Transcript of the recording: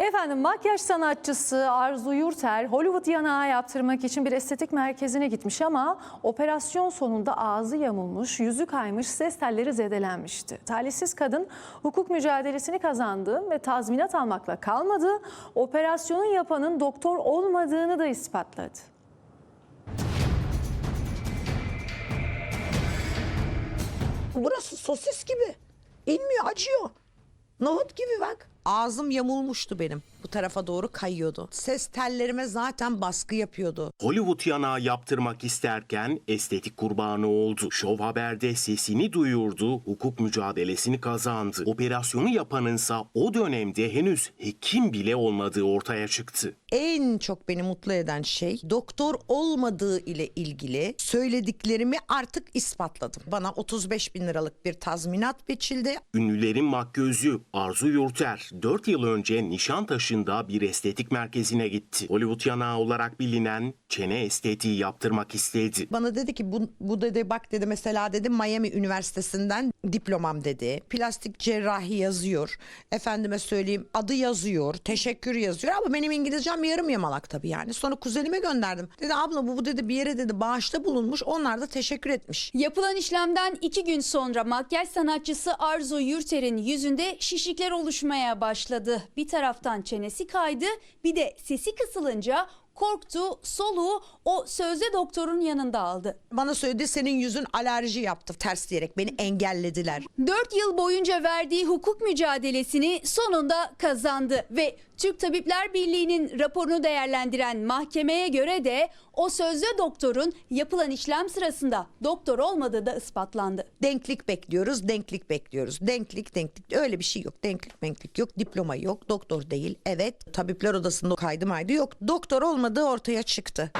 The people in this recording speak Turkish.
Efendim makyaj sanatçısı Arzu Yurter Hollywood yanağı yaptırmak için bir estetik merkezine gitmiş ama operasyon sonunda ağzı yamulmuş, yüzü kaymış, ses telleri zedelenmişti. Talihsiz kadın hukuk mücadelesini kazandı ve tazminat almakla kalmadı. Operasyonun yapanın doktor olmadığını da ispatladı. Burası sosis gibi. İnmiyor, acıyor. Nohut gibi bak. Ağzım yamulmuştu benim. Bu tarafa doğru kayıyordu. Ses tellerime zaten baskı yapıyordu. Hollywood yanağı yaptırmak isterken estetik kurbanı oldu. Şov Haber'de sesini duyurdu, hukuk mücadelesini kazandı. Operasyonu yapanınsa o dönemde henüz hekim bile olmadığı ortaya çıktı. En çok beni mutlu eden şey doktor olmadığı ile ilgili söylediklerimi artık ispatladım. Bana 35 bin liralık bir tazminat biçildi. Ünlülerin makyözü Arzu Yurter 4 yıl önce Nişantaşı'nda bir estetik merkezine gitti. Hollywood yanağı olarak bilinen çene estetiği yaptırmak istedi. Bana dedi ki bu, bu dedi bak dedi mesela dedi Miami Üniversitesi'nden diplomam dedi. Plastik cerrahi yazıyor. Efendime söyleyeyim adı yazıyor. Teşekkür yazıyor ama benim İngilizcem yarım yamalak tabii yani. Sonra kuzenime gönderdim. Dedi abla bu, bu dedi bir yere dedi bağışta bulunmuş. Onlar da teşekkür etmiş. Yapılan işlemden iki gün sonra makyaj sanatçısı Arzu Yurter'in yüzünde şişlikler oluşmaya başladı. Bir taraftan çenesi kaydı bir de sesi kısılınca korktu soluğu o sözde doktorun yanında aldı. Bana söyledi senin yüzün alerji yaptı ters diyerek beni engellediler. 4 yıl boyunca verdiği hukuk mücadelesini sonunda kazandı ve Türk Tabipler Birliği'nin raporunu değerlendiren mahkemeye göre de o sözde doktorun yapılan işlem sırasında doktor olmadığı da ispatlandı. Denklik bekliyoruz, denklik bekliyoruz. Denklik, denklik. Öyle bir şey yok. Denklik, denklik yok. Diploma yok. Doktor değil. Evet. Tabipler odasında kaydı maydı yok. Doktor olmadığı ortaya çıktı.